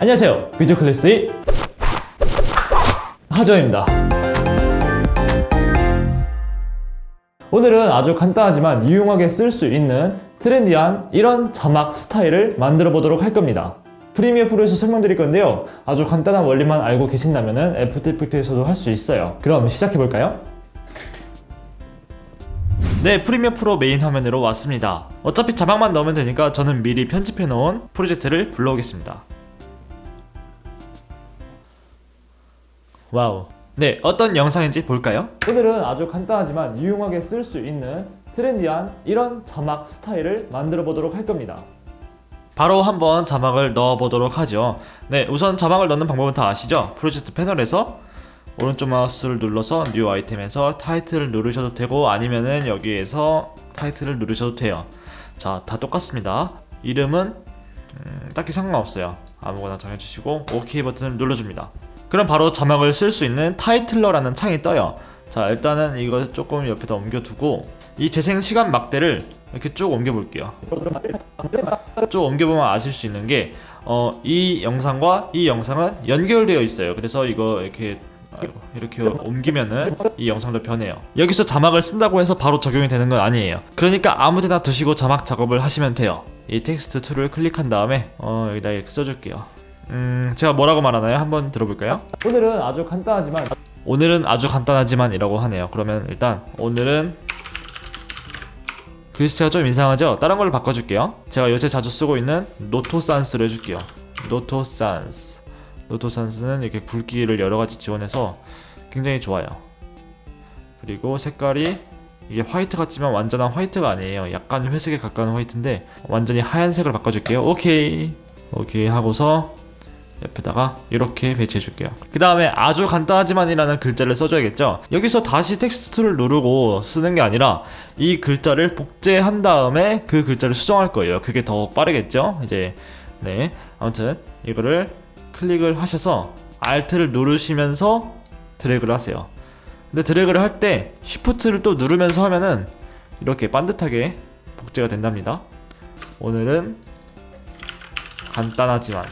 안녕하세요. 비디오 클래스의 하정입니다. 오늘은 아주 간단하지만 유용하게 쓸 수 있는 트렌디한 이런 자막 스타일을 만들어 보도록 할 겁니다. 프리미어 프로에서 설명드릴 건데요. 아주 간단한 원리만 알고 계신다면 애프터 이펙트에서도 할 수 있어요. 그럼 시작해 볼까요? 네, 프리미어 프로 메인 화면으로 왔습니다. 어차피 자막만 넣으면 되니까 저는 미리 편집해 놓은 프로젝트를 불러오겠습니다. 와우. 네, 어떤 영상인지 볼까요? 오늘은 아주 간단하지만 유용하게 쓸 수 있는 트렌디한 이런 자막 스타일을 만들어 보도록 할 겁니다. 바로 한번 자막을 넣어 보도록 하죠. 네, 우선 자막을 넣는 방법은 다 아시죠? 프로젝트 패널에서 오른쪽 마우스를 눌러서 뉴 아이템에서 타이틀을 누르셔도 되고 아니면은 여기에서 타이틀을 누르셔도 돼요. 자, 다 똑같습니다. 이름은 음, 딱히 상관없어요. 아무거나 정해주시고 OK 버튼을 눌러줍니다. 그럼 바로 자막을 쓸 수 있는 타이틀러라는 창이 떠요. 자, 일단은 이거 조금 옆에다 옮겨두고 이 재생 시간 막대를 이렇게 쭉 옮겨볼게요. 쭉 옮겨보면 아실 수 있는 게, 어, 이 영상과 이 영상은 연결되어 있어요. 그래서 이거 이렇게 아이고, 이렇게 옮기면은 이 영상도 변해요. 여기서 자막을 쓴다고 해서 바로 적용이 되는 건 아니에요. 그러니까 아무데나 두시고 자막 작업을 하시면 돼요. 이 텍스트 툴을 클릭한 다음에 어, 여기다 이렇게 써줄게요. 음, 제가 뭐라고 말하나요? 한번 들어볼까요? 오늘은 아주 간단하지만 오늘은 아주 간단하지만이라고 하네요. 그러면 일단 오늘은 글씨가 좀 이상하죠? 다른 걸로 바꿔줄게요. 제가 요새 자주 쓰고 있는 노토산스로 해줄게요. 노토산스. 노토산스는 이렇게 굵기를 여러 가지 지원해서 굉장히 좋아요. 그리고 색깔이 이게 화이트 같지만 완전한 화이트가 아니에요. 약간 회색에 가까운 화이트인데 완전히 하얀색으로 바꿔줄게요. 오케이. 오케이 하고서 옆에다가 이렇게 배치해 줄게요. 그 다음에 아주 간단하지만 이라는 글자를 써줘야겠죠. 여기서 다시 텍스트를 누르고 쓰는 게 아니라 이 글자를 복제한 다음에 그 글자를 수정할 거예요. 그게 더 빠르겠죠. 이제 네 아무튼 이거를 클릭을 하셔서 Alt를 누르시면서 드래그를 하세요. 근데 드래그를 할 때 Shift를 또 누르면서 하면은 이렇게 반듯하게 복제가 된답니다. 오늘은 간단하지만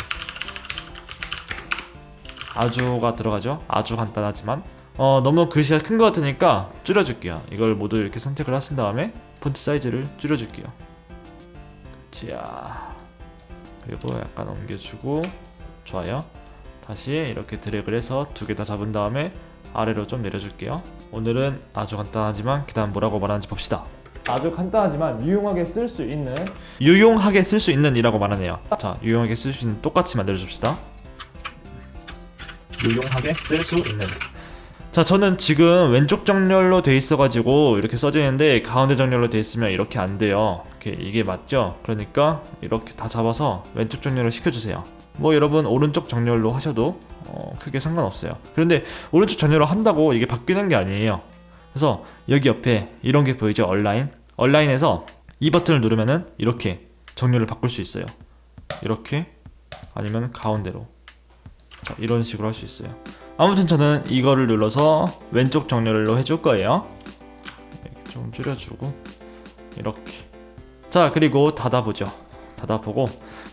아주가 들어가죠. 아주 간단하지만 어, 너무 글씨가 큰 것 같으니까 줄여줄게요. 이걸 모두 이렇게 선택을 하신 다음에 폰트 사이즈를 줄여줄게요. 자 그리고 약간 옮겨주고 좋아요. 다시 이렇게 드래그를 해서 두 개 다 잡은 다음에 아래로 좀 내려줄게요. 오늘은 아주 간단하지만 그다음 뭐라고 말하는지 봅시다. 아주 간단하지만 유용하게 쓸 수 있는 유용하게 쓸 수 있는 이라고 말하네요. 자, 유용하게 쓸 수 있는 똑같이 만들어 줍시다. 유용하게 쓸 수 있는. 자, 저는 지금 왼쪽 정렬로 돼 있어가지고 이렇게 써져 있는데 가운데 정렬로 돼 있으면 이렇게 안 돼요. 이렇게 이게 맞죠? 그러니까 이렇게 다 잡아서 왼쪽 정렬을 시켜주세요. 뭐 여러분 오른쪽 정렬로 하셔도 어, 크게 상관없어요. 그런데 오른쪽 정렬을 한다고 이게 바뀌는 게 아니에요. 그래서 여기 옆에 이런 게 보이죠? 얼라인. 얼라인에서 이 버튼을 누르면은 이렇게 정렬을 바꿀 수 있어요. 이렇게 아니면 가운데로. 자, 이런 식으로 할 수 있어요. 아무튼 저는 이거를 눌러서 왼쪽 정렬로 해줄 거예요. 좀 줄여주고 이렇게. 자 그리고 닫아보죠. 닫아보고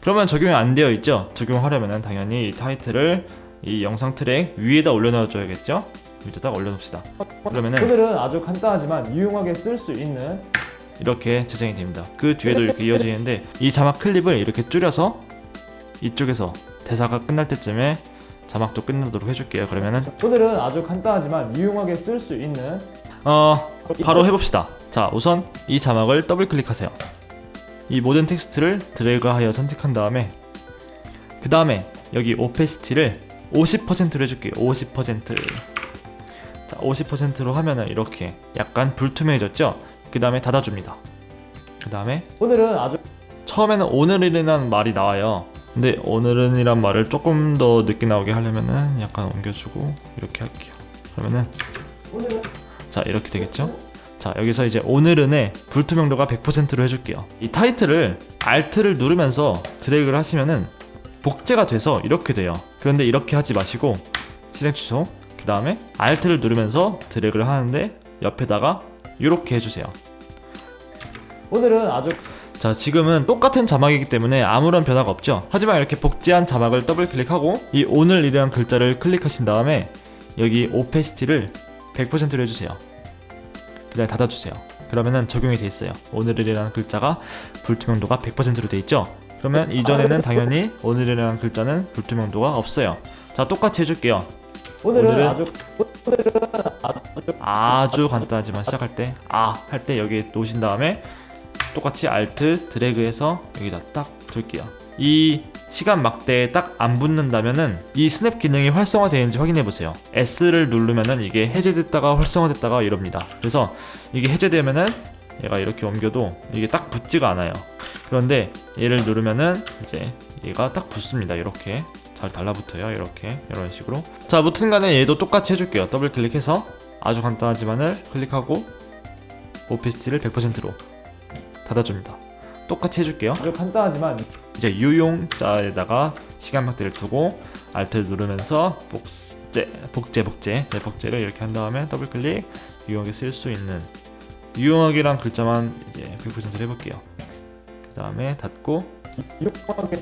그러면 적용이 안 되어 있죠. 적용하려면 당연히 이 타이틀을 이 영상 트랙 위에다 올려놔 줘야겠죠. 위에다 올려놓읍시다. 그러면은 오늘은 아주 간단하지만 유용하게 쓸 수 있는 이렇게 재생이 됩니다. 그 뒤에도 이렇게 이어지는데 이 자막 클립을 이렇게 줄여서 이쪽에서 대사가 끝날 때쯤에 자막도 끝나도록 해줄게요. 그러면은 오늘은 아주 간단하지만 유용하게 쓸 수 있는 어 바로 해봅시다. 자 우선 이 자막을 더블 클릭하세요. 이 모든 텍스트를 드래그하여 선택한 다음에 그 다음에 여기 오페시티를 50%로 해줄게요. 50%. 자 50%로 하면은 이렇게 약간 불투명해졌죠. 그 다음에 닫아줍니다. 그 다음에 오늘은 아주 처음에는 오늘이라는 말이 나와요. 근데 오늘은이란 말을 조금 더 늦게 나오게 하려면은 약간 옮겨주고 이렇게 할게요. 그러면은 자 이렇게 되겠죠? 자 여기서 이제 오늘은의 불투명도가 100%로 해줄게요. 이 타이틀을 Alt를 누르면서 드래그를 하시면은 복제가 돼서 이렇게 돼요. 그런데 이렇게 하지 마시고 실행 취소 그 다음에 Alt를 누르면서 드래그를 하는데 옆에다가 이렇게 해주세요. 오늘은 아주 자 지금은 똑같은 자막이기 때문에 아무런 변화가 없죠? 하지만 이렇게 복제한 자막을 더블 클릭하고 이 오늘이라는 글자를 클릭하신 다음에 여기 오페시티를 100%로 해주세요. 그 다음에 닫아주세요. 그러면은 적용이 돼 있어요. 오늘이라는 글자가 불투명도가 100%로 돼 있죠? 그러면 이전에는 당연히 오늘이라는 글자는 불투명도가 없어요. 자 똑같이 해줄게요. 오늘은, 오늘은 아주 아주 간단하지만 시작할 때 아 할 때 여기 놓으신 다음에 똑같이 알트 드래그해서 여기다 딱 둘게요. 이 시간 막대에 딱 안 붙는다면은 이 스냅 기능이 활성화되는지 확인해 보세요. S를 누르면은 이게 해제됐다가 활성화됐다가 이럽니다. 그래서 이게 해제되면은 얘가 이렇게 옮겨도 이게 딱 붙지가 않아요. 그런데 얘를 누르면은 이제 얘가 딱 붙습니다. 이렇게 잘 달라붙어요. 이렇게 이런 식으로. 자 무튼 간에 얘도 똑같이 해줄게요. 더블 클릭해서 아주 간단하지만을 클릭하고 오피스티를 100%로 닫아줍니다. 똑같이 해줄게요. 아주 간단하지만 이제 유용자에다가 시간 막대를 두고 알트 누르면서 복제 복제 복제 네, 복제를 이렇게 한 다음에 더블 클릭 유용하게 쓸 수 있는 유용하게란 글자만 이제 100%를 해볼게요. 그 다음에 닫고 유용하게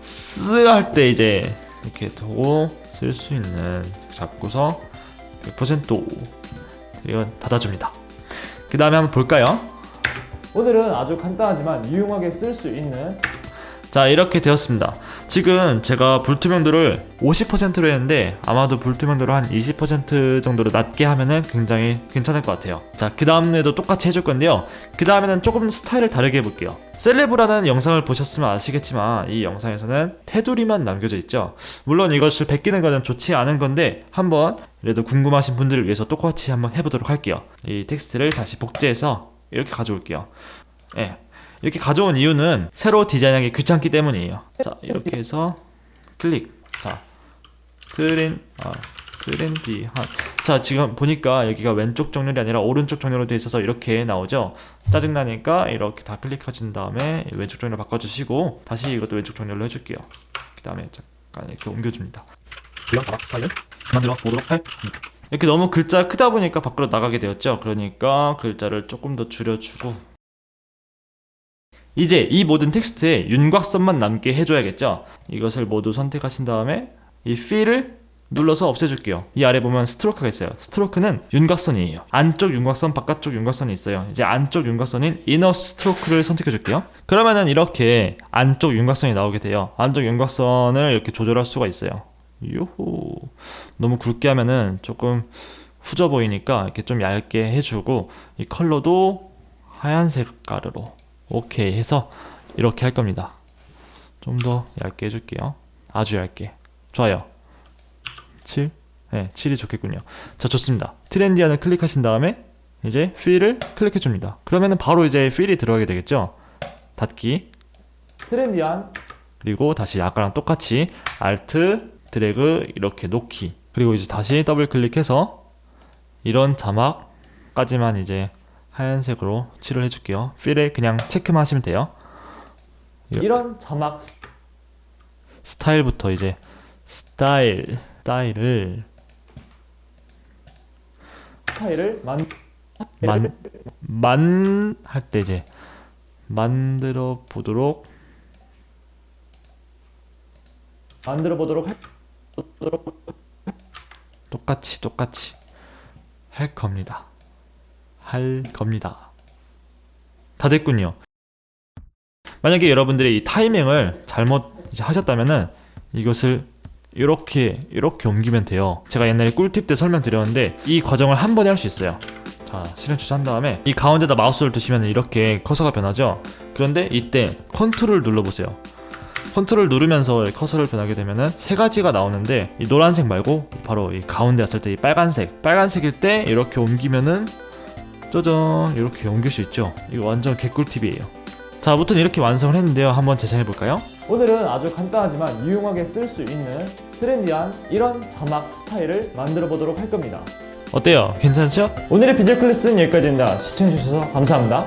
쓸쓰할때 이제 이렇게 두고 쓸 수 있는 잡고서 100% 이건 닫아줍니다 그 다음에 한번 볼까요? 오늘은 아주 간단하지만 유용하게 쓸 수 있는 자 이렇게 되었습니다 지금 제가 불투명도를 50%로 했는데 아마도 불투명도를 한 20% 정도로 낮게 하면은 굉장히 괜찮을 것 같아요. 자그 다음에도 똑같이 해줄 건데요. 그 다음에는 조금 스타일을 다르게 해볼게요. 셀레브라는 영상을 보셨으면 아시겠지만 이 영상에서는 테두리만 남겨져 있죠. 물론 이것을 베끼는 것은 좋지 않은 건데 한번 그래도 궁금하신 분들을 위해서 똑같이 한번 해보도록 할게요. 이 텍스트를 다시 복제해서 이렇게 가져올게요. 예. 이렇게 가져온 이유는 새로 디자인하기 귀찮기 때문이에요. 자, 이렇게 해서 클릭. 자, 트렌, 아, 트렌디한. 자, 지금 보니까 여기가 왼쪽 정렬이 아니라 오른쪽 정렬로 돼 있어서 이렇게 나오죠. 짜증나니까 이렇게 다 클릭하신 다음에 왼쪽 정렬 바꿔주시고 다시 이것도 왼쪽 정렬로 해줄게요. 그 다음에 잠깐 이렇게 옮겨줍니다. 그냥 자막 스타일 만들어 보도록 할 이렇게 너무 글자 크다 보니까 밖으로 나가게 되었죠. 그러니까 글자를 조금 더 줄여주고 이제 이 모든 텍스트에 윤곽선만 남게 해줘야겠죠. 이것을 모두 선택하신 다음에 이 필을 눌러서 없애줄게요. 이 아래 보면 스트로크가 있어요. 스트로크는 윤곽선이에요. 안쪽 윤곽선, 바깥쪽 윤곽선이 있어요. 이제 안쪽 윤곽선인 이너 스트로크를 선택해줄게요. 그러면은 이렇게 안쪽 윤곽선이 나오게 돼요. 안쪽 윤곽선을 이렇게 조절할 수가 있어요. 요호. 너무 굵게 하면은 조금 후져 보이니까 이렇게 좀 얇게 해주고 이 컬러도 하얀색 가루로 오케이 해서 이렇게 할 겁니다. 좀 더 얇게 해줄게요. 아주 얇게. 좋아요. 7? 네, 7이 좋겠군요. 자, 좋습니다. 트렌디안을 클릭하신 다음에 이제 필을 클릭해 줍니다. 그러면은 바로 이제 필이 들어가게 되겠죠? 닫기. 트렌디한 그리고 다시 아까랑 똑같이 Alt, 드래그 이렇게 놓기. 그리고 이제 다시 더블 클릭해서 이런 자막까지만 이제 하얀색으로 칠을 해줄게요. 필에 그냥 체크만 하시면 돼요. 이런 자막 스- 스타일부터 이제 스타일 스타일을 스타일을 만만만 할 때 이제 만들어 보도록 만들어 보도록 할 똑같이 똑같이 할 겁니다. 할 겁니다. 다 됐군요. 만약에 여러분들이 이 타이밍을 잘못 하셨다면은 이것을 이렇게 이렇게 옮기면 돼요. 제가 옛날에 꿀팁 때 설명드렸는데 이 과정을 한 번에 할 수 있어요. 자 실행 추천한 다음에 이 가운데다 마우스를 두시면 이렇게 커서가 변하죠. 그런데 이때 컨트롤 눌러보세요. 컨트롤 누르면서 커서를 변하게 되면은 세 가지가 나오는데 이 노란색 말고 바로 이 가운데 왔을 때 이 빨간색 빨간색일 때 이렇게 옮기면은 짜잔 이렇게 옮길 수 있죠 이거 완전 개꿀팁이에요 자 아무튼 이렇게 완성을 했는데요 한번 재생해 볼까요 오늘은 아주 간단하지만 유용하게 쓸 수 있는 트렌디한 이런 자막 스타일을 만들어 보도록 할 겁니다. 어때요 괜찮죠 오늘의 비디오 클래스는 여기까지입니다. 시청해주셔서 감사합니다.